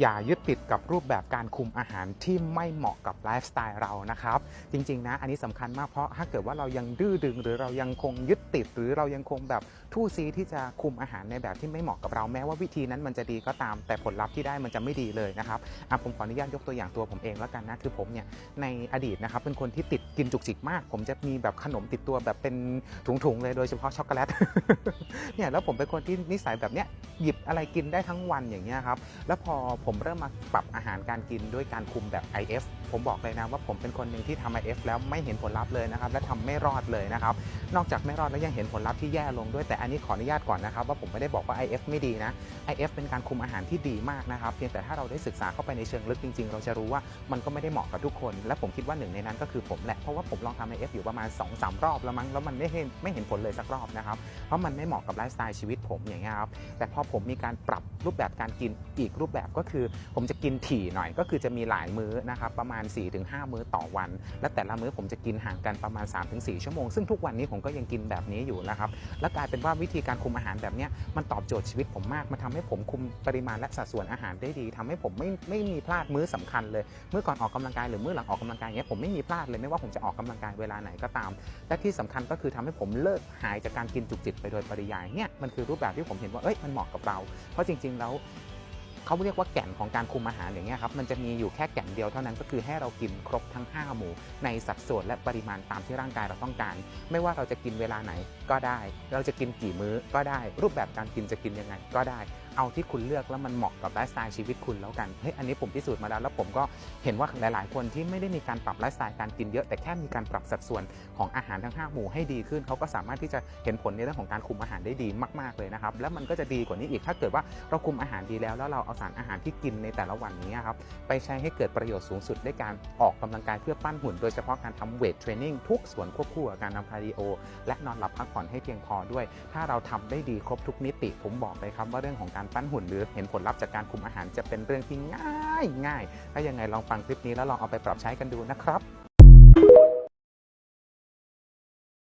อย่ายึดติดกับรูปแบบการคุมอาหารที่ไม่เหมาะกับไลฟ์สไตล์เรานะครับ จริงๆนะ อันนี้สำคัญมากเพราะถ้าเกิดว่าเรายังดื้อดึง หรือเรายังคงยึดติด หรือเรายังคงแบบทู่ซีที่จะคุมอาหารในแบบที่ไม่เหมาะกับเราแม้ว่าวิธีนั้นมันจะดีก็ตาม แต่ผลลัพธ์ที่ได้มันจะไม่ดีเลยนะครับอะผมขออนุญาตยกตัวอย่างตัวผมเองแล้วกันนะคือผมเนี่ยในอดีตนะครับเป็นคนที่ติดกินจุกจิกมาก ผมจะมีแบบขนมติดตัวแบบเป็นถุงๆเลยโดยเฉพาะช็อกโกแลตเนี่ยแล้วผมเป็นคนที่นิสัยแบบเนี้ยหยิบอะไรกินได้ทั้งวันอย่างเงี้ยครับแล้วพอผมเริ่มมาปรับอาหารการกินด้วยการคุมแบบ IF ผมบอกเลยนะว่าผมเป็นคนหนึ่งที่ทำ IF แล้วไม่เห็นผลลัพธ์เลยนะครับและทำไม่รอดเลยนะครับนอกจากไม่รอดแล้วยังเห็นผลลัพธ์ที่แย่ลงด้วยแต่อันนี้ขออนุญาตก่อนนะครับว่าผมไม่ได้บอกว่า IF ไม่ดีนะ IF เป็นการคุมอาหารที่ดีมากนะครับเพียงแต่ถ้าเราได้ศึกษาเข้าไปในเชิงลึกจริง ๆ เราจะรู้ว่ามันก็ไม่ได้เหมาะกับทุกคน และผมคิดว่าหนึ่งในนั้นก็คือผมแหละเพราะว่าผมลองทำ IF อยู่ประมาณ 2-3 รอบแล้วมั้งแล้วมันไม่เห็นไม่เห็นผลเลยสักรอบนะครับเพราะมันไม่เหมาะกับไลฟ์สไตล์ชีวิตผมอย่างเงี้ยครับแต่พอผมมีการปรับรูปแบบการกินอีกรูปแบบก็คืคือผมจะกินถี่หน่อยก็คือจะมีหลายมื้อนะครับประมาณ 4-5 มื้อต่อวัน และแต่ละมื้อผมจะกินห่างกันประมาณ 3-4 ชั่วโมง ซึ่งทุกวันนี้ผมก็ยังกินแบบนี้อยู่นะครับและกลายเป็นว่าวิธีการคุมอาหารแบบนี้มันตอบโจทย์ชีวิตผมมากมันทำให้ผมคุมปริมาณและสัดส่วนอาหารได้ดีทำให้ผมไม่ไม่มีพลาดมื้อสำคัญเลยเมื่อก่อนออกกำลังกายหรือมื้อหลังออกกำลังกายเนี้ยผมไม่มีพลาดเลยไม่ว่าผมจะออกกำลังกายเวลาไหนก็ตาม และที่สำคัญก็คือทำให้ผมเลิกหายจากการกินจุกจิกไปโดยปริยายเนี่ยมันคือรูปแบบที่ผมเห็นว่าเอ้ยมันเหมาะกับเรา เพราะจริง ๆ แล้ว เขาเรียกว่าแก่นของการคุมอาหารอย่างเงี้ยครับมันจะมีอยู่แค่แก่นเดียวเท่านั้นก็คือให้เรากินครบทั้ง 5 หมู่ ในสัดส่วนและปริมาณตามที่ร่างกายเราต้องการ ไม่ว่าเราจะกินเวลาไหนก็ได้ เราจะกินกี่มื้อก็ได้ รูปแบบการกินจะกินยังไงก็ได้ เอาที่คุณเลือกแล้วมันเหมาะกับไลฟ์สไตล์ชีวิตคุณแล้วกันเฮ้ยอันนี้ผมพิสูจน์มาแล้วแล้วผมก็เห็นว่าหลาย ๆ คนที่ไม่ได้มีการปรับไลฟ์สไตล์การกินเยอะแต่แค่มีการปรับสัดส่วนของอาหารทั้ง5หมู่ให้ดีขึ้นเขาก็สามารถที่จะเห็นผลในเรื่องของการคุมอาหารได้ดีมาก ๆ เลยนะครับแล้วมันก็จะดีกว่านี้อีกถ้าเกิดว่าเราคุมอาหารดีแล้วแล้วเราเอาสารอาหารที่กินในแต่ละวันนี้ครับไปใช้ให้เกิดประโยชน์สูงสุดด้วยการออกกำลังกายเพื่อปั้นหุ่นโดยเฉพาะการทำเวทเทรนนิ่งทุกส่วนควบคู่กับการทำคาร์ดิโอและนอนหลับพักผ่อนให้เพียงพอด้วย ถ้าเราทำได้ดีครบทุกมิติผมบอกเลยครับว่าเรื่องของการปั้นหุ่นหรือเห็นผลลัพธ์จากการคุมอาหารจะเป็นเรื่องที่ง่ายง่ายถ้ายังไงลองฟังคลิปนี้แล้วลองเอาไปปรับใช้กันดูนะครับ